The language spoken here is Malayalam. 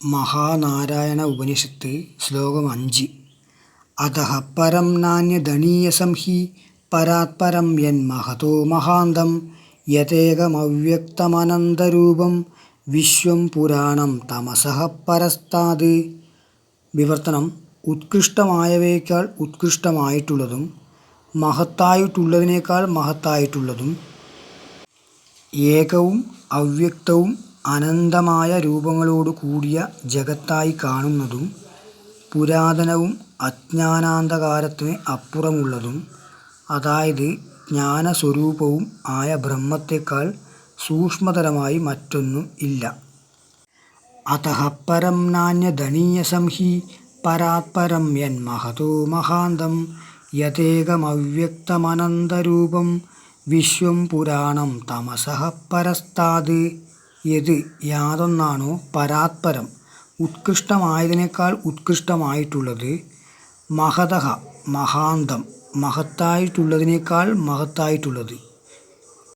മഹാനാരായണ ഉപനിഷത്ത് ശ്ലോകം അഞ്ച്. അത പരം നാന്യദണീയസം ഹി പരാത്പരം യൻ മഹതോ മഹാന്തം യഥേകമവ്യക്തമനന്തരൂപം വിശ്വം പുരാണം തമസഹ പരസ്താത്. വിവർത്തനം ഉത്കൃഷ്ടമായവയേക്കാൾ ഉത്കൃഷ്ടമായിട്ടുള്ളതും മഹത്തായിട്ടുള്ളതിനേക്കാൾ മഹത്തായിട്ടുള്ളതും ഏകവും അവ്യക്തവും അനന്തമായ രൂപങ്ങളോടു കൂടിയ ജഗത്തായി കാണുന്നതും പുരാതനവും അജ്ഞാനാന്ധകാരത്തിന് അപ്പുറമുള്ളതും അതായത് ജ്ഞാനസ്വരൂപവും ആയ ബ്രഹ്മത്തെക്കാൾ സൂക്ഷ്മതരമായി മറ്റൊന്നും ഇല്ല. അതഃ പരം നാന്യദണീയസം ഹി പരാത്പരം മഹതോ മഹാന്തം യഥേകമവ്യക്തമനന്തരൂപം വിശ്വം പുരാണം തമസഹ പരസ്താത് യത് യാതൊന്നാണോ പരാത്പരം? ഉത്കൃഷ്ടമായതിനേക്കാൾ ഉത്കൃഷ്ടമായിട്ടുള്ളത് മഹതഃ മഹാന്തം മഹത്തായിട്ടുള്ളതിനേക്കാൾ മഹത്തായിട്ടുള്ളത്.